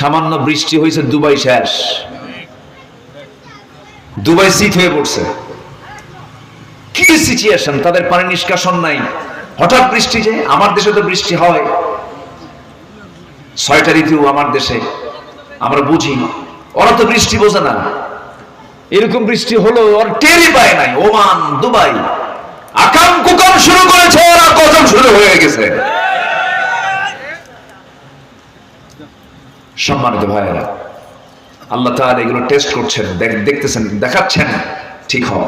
সামান্য বৃষ্টি হয়েছে, দুবাই শেষ। দুবাই শীত হয়ে পড়ছে। কি সিচুয়েশন তাদের পানি নিষ্কাশন নাই। হঠাৎ বৃষ্টি যে, আমার দেশে তো বৃষ্টি হয়। ছয়টা ঋতু আমার দেশে, আমরা বুঝি ওরা তো বৃষ্টি বোঝে না। এরকম বৃষ্টি হলো ওর টেরই পায় নাই। Oman, Dubai. আকাম কুকাম শুরু করেছে, ওরা কদম শুরু হয়ে গেছে। সম্মানিত ভাইয়েরা, আল্লাহ তাআলা এগুলো টেস্ট করছেন দেখতেছেন, দেখাচ্ছেন, ঠিক হও।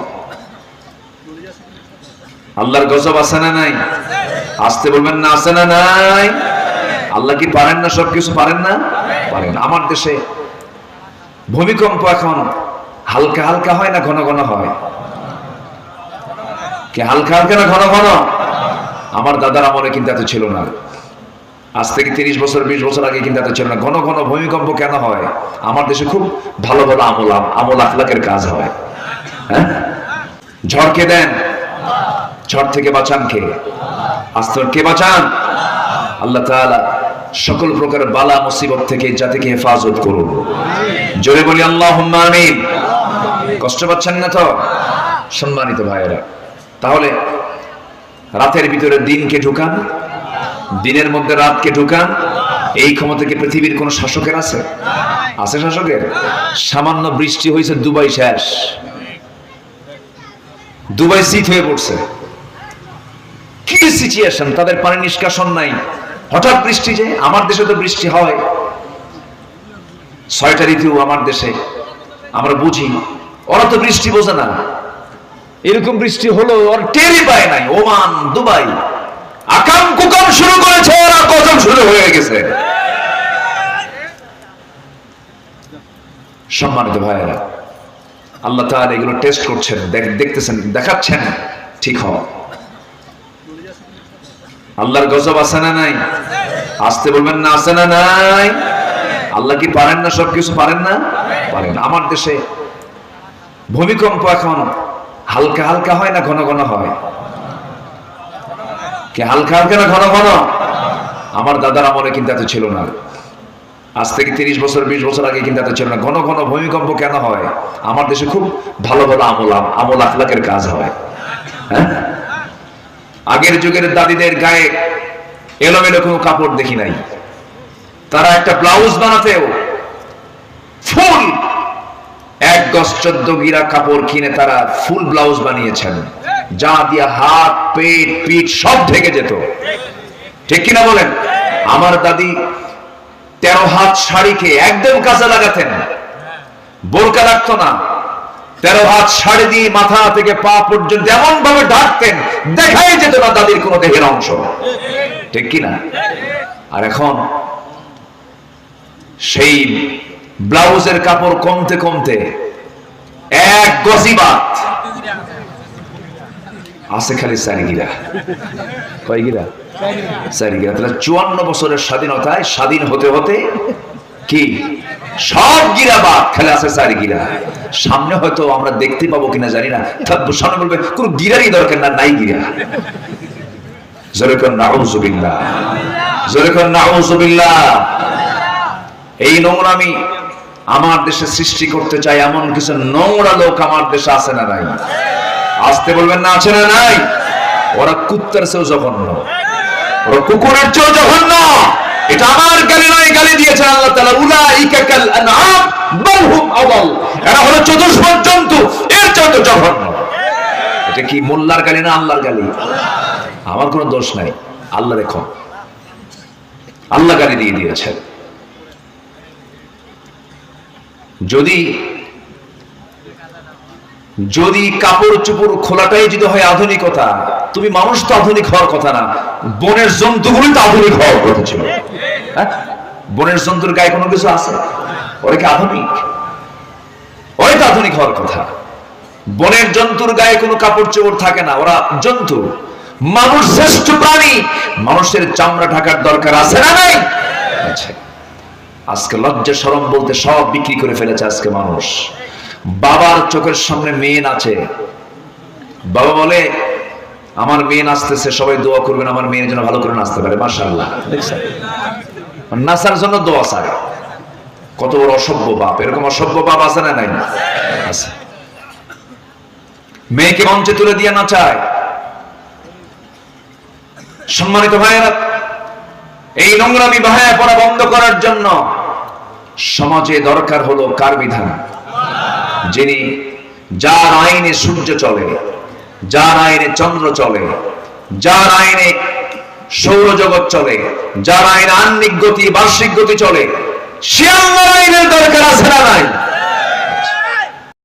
আল্লাহর গজব আছে না নাই? আসতে বলবেন না, আছে না নাই? আল্লাহ কি পারেন না, সবকিছু পারেন না? পারেন আমার দেশে ভূমিকম্প এখন হালকা হালকা হয় না ঘন ঘন হয়? কি হালকা হালকা না ঘন ঘন? আমার দাদার আমলে কিন্তু এত ছিল না। আজ থেকে তিরিশ বছর, বিশ বছর আগে কিন্তু এত ছিল না। ঘন ঘন ভূমিকম্প কেন হয়? আমার দেশে খুব ভালো ভালো আমল আমল আখলাকের কাজ হয়। হ্যাঁ? ঝড়কে দেন? ঝড় থেকে বাঁচান কে? আস্তর কে বাঁচান? আল্লাহ তাআলা সকল প্রকার বালা, মুসিবত থেকে জাতিকে হেফাজত করুন। জোরে বলি আল্লাহ আমিন। কষ্ট পাচ্ছেন না তো? সম্মানিত ভাইয়েরা, তাহলে রাতের ভিতরে দিনকে ঢুকান। দিনের মধ্যে রাতকে ঢুকান এই ক্ষমতা কি পৃথিবীর কোন শাসকের আছে? আছে শাসকের? সামান্য বৃষ্টি হয়েছে, দুবাই শেষ। দুবাই শীত হয়ে পড়ছে। কি সিচুয়েশন তাদের পানি নিষ্কাশন নাই। হঠাৎ বৃষ্টি যে, আমার দেশে তো বৃষ্টি হয়। ছয়টা ঋতু আমার দেশে, আমরা বুঝি ওরা তো বৃষ্টি বোঝে না। এরকম বৃষ্টি হলো ওর টেরই পায় নাই। Oman, Dubai. আকাম কুকাম শুরু কদম শুরু হয়ে গেছে। সম্মানিত ভাইয়েরা, আল্লাহ তাআলা এগুলো টেস্ট করছেন দেখতেছেন, দেখাচ্ছেন, ঠিক হও। আল্লাহর গজব আছে না নাই? আসতে বলবেন না, আছে না নাই? আল্লাহ কি পারেন না, সবকিছু পারেন না? পারেন। আমার দেশে ভূমিকম্প এখন হালকা হালকা হয় না, ঘন ঘন হয়? কি হালকা হালকা না ঘন ঘন? আমার দাদার আমলে কিন্তু এত ছিল না। আজ থেকে তিরিশ বছর, বিশ বছর আগে কিন্তু এত ছিল না। ঘন ঘন ভূমিকম্প কেন হয়? আমার দেশে খুব ভালো ভালো আমল আমল আখলাকের কাজ হয়। হ্যাঁ? আগের যুগের দাদিদের গায়ে এলোমেলো কোনো কাপড় দেখি নাই। তারা একটা ব্লাউজ বানাতেও ফুল, এক গজ চোদ্দ গিরা কাপড় কিনে তারা ফুল ব্লাউজ বানিয়েছেন। যা দিয়া হাত, পেট, পিঠ সব ঢেকে যেত। ঠিক কিনা বলেন? আমার দাদি তেরো হাত শাড়িকে একদম কাজে লাগাতেন। বোরকা লাগতো না। তেরো হাত শাড়ি দিয়ে মাথা থেকে পা পর্যন্ত এমন ভাবে ঢাকতেন, দেখাই যেত না দাদির কোনো দেহের অংশ। ঠিক কিনা? আর এখন সেই ব্লাউজের কাপড় কমতে কমতে এক গজিবাত আছে খালি চারিগিরা কয় গিরা চারিগিরা তাহলে চুয়ান্ন বছরের স্বাধীনতায় স্বাধীন হতে হতে কি? সব গিরা বাদ, খেলে আছে চারি গিরা সামনে হয়তো আমরা দেখতে পাবো কিনা জানি না। সামনে বলবে, কোন গিরারই দরকার না, নাই গিরা। জোরে কর নাউজুবিল্লাহ জোরে কর নাউজুবিল্লাহ এই নোংরামি আমার দেশে সৃষ্টি করতে চাই, এমন কিছু নোংরা লোক আমার দেশে আছে না নাই? আসতে বলবেন না, আছে না নাই? ওরা কুত্তার চেয়েও জঘন্য। ওরা কুকুরের চেয়েও জঘন্য। এটা আমার গালি নয়, গালি দিয়েছেন আল্লাহ তাআলা। উলাইকা কাল এরা হলো জন্তু, এর জঘন্য। এটা কি মোল্লার গালি না আল্লাহর গালি? আমার কোনো দোষ নাই। আল্লাহ রেখো আল্লাহ গালি দিয়ে দিয়েছেন। যদি যদি কাপড় চুপড় খোলাটাই যদি হয় আধুনিকতা, তুমি মানুষ তো আধুনিক হওয়ার কথা না, বনের জন্তুগুলি তো আধুনিক হওয়ার কথা ছিল। হ্যাঁ? বনের জন্তুর গায়ে কোনো কিছু আছে? ওরা কি আধুনিক? ওই তো আধুনিক হওয়ার কথা। বনের জন্তুর গায়ে কোনো কাপড় চোপড় থাকে না, ওরা জন্তু। মানুষ শ্রেষ্ঠ প্রাণী, মানুষের চামড়া ঢাকার দরকার আছে না নাই? আজকে লজ্জা সরম বলতে সব বিক্রি করে ফেলেছে আজকে মানুষ। বাবার চোখের সামনে মেয়ে নাচে। বাবা বলে, আমার মেয়ে নাচতেছে, সবাই দোয়া করবেন, আমার মেয়ের জন্য ভালো করে নাচতে পারে। দেখছেন নাচার জন্য দোয়া চায় কত বড় অসভ্য বাপ, এরকম অসভ্য বাপ আছে না নাই? মেয়েকে মঞ্চে তুলে দিয়ে না চায় সম্মানিত ভাইয়েরা, এই নোংরামি বাহায় পড়া বন্ধ করার জন্য সমাজে দরকার হলো কার বিধান? যিনি, যার আইনে সূর্য চলে, যার আইনে চন্দ্র চলে, যার আইনে সৌরজগৎ চলে, যার আইনে আন্নিক গতি, বার্ষিক গতি চলে, সে আল্লাহর আইনের দরকার আছে না নাই?